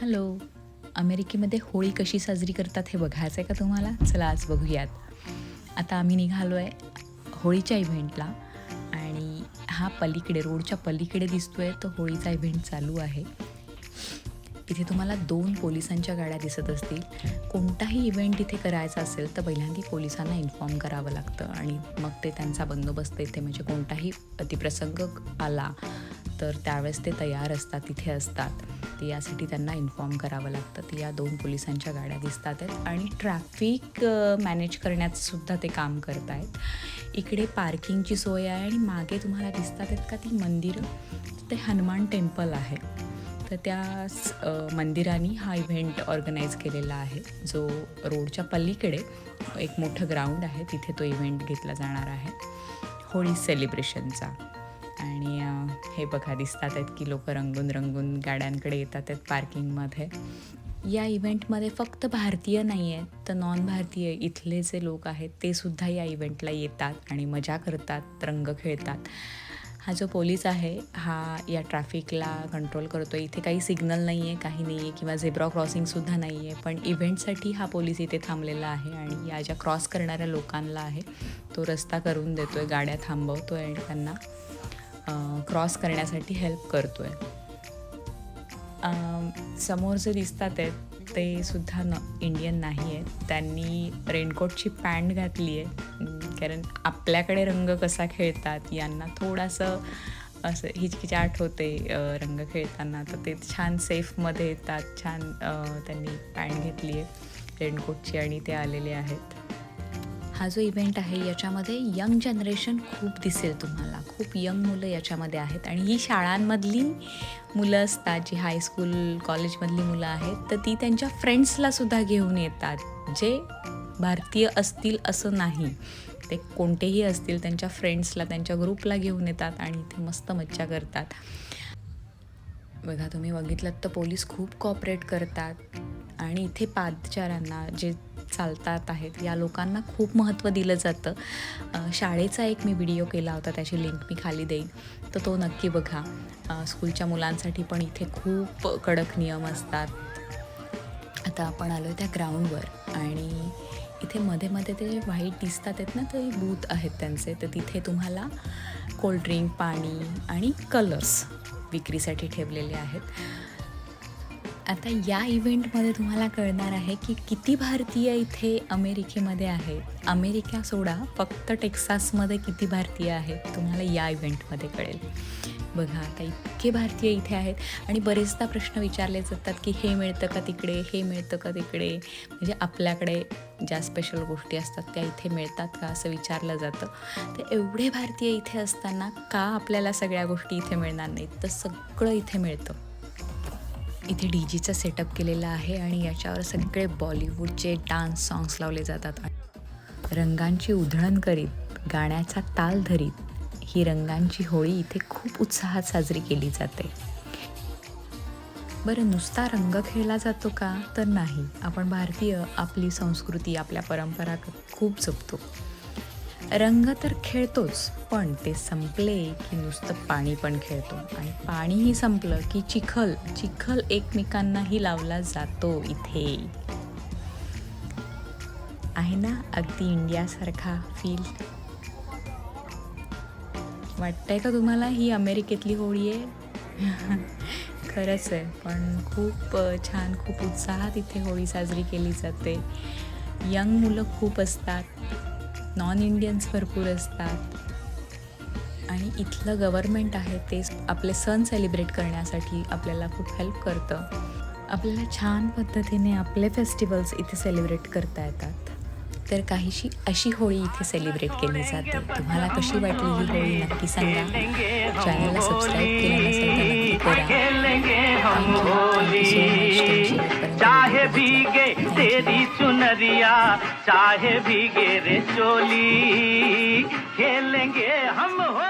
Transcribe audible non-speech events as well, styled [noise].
Hello. अमेरिकेमध्ये होळी कशी साजरी करतात हे बघायचं आहे का तुम्हाला? चला आज बघूयात. आता आम्ही निघालो आहे होळीच्या इव्हेंटला आणि हा पलीकडे रोडच्या पलीकडे दिसतोय. तो होळीचा इव्हेंट चालू आहे. इथे तुम्हाला दोन पोलिसांच्या गाड्या दिसत असतील. कोणताही इव्हेंट इथे करायचा असेल तर पहिल्यांदा पोलिसांना इन्फॉर्म करावं लागतं आणि मग ते त्यांचा बंदोबस्त इथे म्हणजे कोणताही अतिप्रसंग आला तर त्यावेळेस ते तयार असतात तिथे असतात. ते यासाठी त्यांना इन्फॉर्म करावं लागतं. तर या दोन पोलिसांच्या गाड्या दिसतात आहेत आणि ट्रॅफिक मॅनेज करण्याचंसुद्धा ते काम करत आहेत इकडे पार्किंगची सोय आहे आणि मागे तुम्हाला दिसतात आहेत का ती मंदिरं? ते हनुमान टेम्पल आहे. तर त्या स- मंदिराने हा इव्हेंट ऑर्गनाईज केलेला आहे. जो रोडच्या पलीकडे एक मोठं ग्राउंड आहे. तिथे तो इव्हेंट घेतला जाणार आहे. होळी सेलिब्रेशनचा आणि हे बघा दिसतात आहेत की लोक रंगून रंगून गाड्यांकडे येतात आहेत पार्किंगमध्ये. या इव्हेंटमध्ये फक्त भारतीय नाही आहेत तर नॉन भारतीय इथले जे लोक आहेत ते सुद्धा या इव्हेंटला येतात आणि मजा करतात रंग खेळतात. हा जो पोलीस आहे हा या ट्रॅफिकला कंट्रोल करतो इथे काही सिग्नल नाही आहे काही नाही आहे किंवा झेब्रा क्रॉसिंगसुद्धा नाही आहे. पण इव्हेंटसाठी हा पोलीस इथे थांबलेला आहे आणि या ज्या क्रॉस करणाऱ्या लोकांना आहे तो रस्ता करून देतो आहे गाड्या थांबवतो आहे आणि त्यांना क्रॉस करण्यासाठी हेल्प करतो आहे समोर जे दिसतात आहेत ते सुद्धा न इंडियन नाही आहेत त्यांनी रेनकोटची पॅन्ट घातली आहे. कारण आपल्याकडे रंग कसा खेळतात यांना थोडासा असं हिचकिचाट होते रंग खेळताना. तर ते छान सेफमध्ये येतात छान त्यांनी पॅन्ट घेतली आहे रेनकोटची आणि ते आलेले आहेत. हा जो इव्हेंट आहे याच्यामध्ये यंग जनरेशन खूप दिसेल तुम्हाला. खूप यंग मुलं याच्यामध्ये आहेत. आणि ही शाळांमधली मुलं असतात जी हायस्कूल कॉलेजमधली मुलं आहेत तर ती त्यांच्या फ्रेंड्सला सुद्धा घेऊन येतात. जे भारतीय असतील असं नाही. ते कोणतेही असतील त्यांच्या फ्रेंड्सला त्यांच्या ग्रुपला घेऊन येतात आणि इथे मस्त मज्जा करतात. बघा तुम्ही बघितलं तर पोलीस खूप कॉपरेट करतात. आणि इथे पादचाऱ्यांना जे चालतात आहेत. या लोकांना खूप महत्त्व दिलं जातं. शाळेचा एक मी व्हिडिओ केला होता त्याची लिंक मी खाली देईन. तर तो नक्की बघा. स्कूलच्या मुलांसाठी पण इथे खूप कडक नियम असतात. आता आपण आलो आहे त्या ग्राउंडवर आणि इथे मध्ये मध्ये ते व्हाईट दिसतात आहेत ना ते बूथ आहेत त्यांचे. तर तिथे तुम्हाला कोल्ड्रिंक पाणी आणि कलर्स विक्रीसाठी ठेवलेले आहेत. आता या इव्हेंटमध्ये तुम्हाला कळणार आहे की किती भारतीय इथे अमेरिकेमध्ये आहेत अमेरिका सोडा फक्त टेक्सासमध्ये किती भारतीय आहेत तुम्हाला या इव्हेंटमध्ये कळेल. बघा आता इतके भारतीय इथे आहेत. आणि बरेचदा प्रश्न विचारले जातात की हे मिळतं का तिकडे हे मिळतं का तिकडे? म्हणजे आपल्याकडे ज्या स्पेशल गोष्टी असतात त्या इथे मिळतात का असं विचारलं जातं. तर एवढे भारतीय इथे असताना का आपल्याला सगळ्या गोष्टी इथे मिळणार नाहीत? तर सगळं इथे मिळतं. इथे डी जीचा सेटअप केलेला आहे आणि याच्यावर सगळे बॉलिवूडचे डान्स सॉंग्स लावले जातात. रंगांची उधळण करीत गाण्याचा ताल धरीत ही रंगांची होळी इथे खूप उत्साहात साजरी केली जाते. बरं नुसता रंग खेळला जातो का? तर नाही. आपण भारतीय आपली संस्कृती आपल्या परंपरा खूप जपतो. रंग तर खेळतोच पण ते संपले की नुसतं पाणी पण खेळतो. आणि पाणीही संपलं की चिखल चिखल एकमेकांनाही लावला जातो इथे. आहे ना अगदी इंडियासारखा फील वाटतंय का तुम्हाला ही अमेरिकेतली होळी आहे? [laughs] खरंच आहे पण खूप छान खूप उत्साहात इथे होळी साजरी केली जाते. यंग मुलं खूप असतात. नॉन इंडियन्स भरपूर असतात. आणि इथलं गव्हर्मेंट आहे ते आपले सण सेलिब्रेट करण्यासाठी आपल्याला खूप हेल्प करतं. आपल्याला छान पद्धतीने आपले फेस्टिवल्स इथे सेलिब्रेट करता येतात. तर काहीशी अशी होळी इथे सेलिब्रेट केली जाते. तुम्हाला कशी वाटली ही होळी नक्की सांगा. चॅनलला सबस्क्राईब केलं नसेल तर नक्की करा. चाहे भीगे तेरी चुनरिया चाहे भीगे रे चोली. खेलेंगे हम होली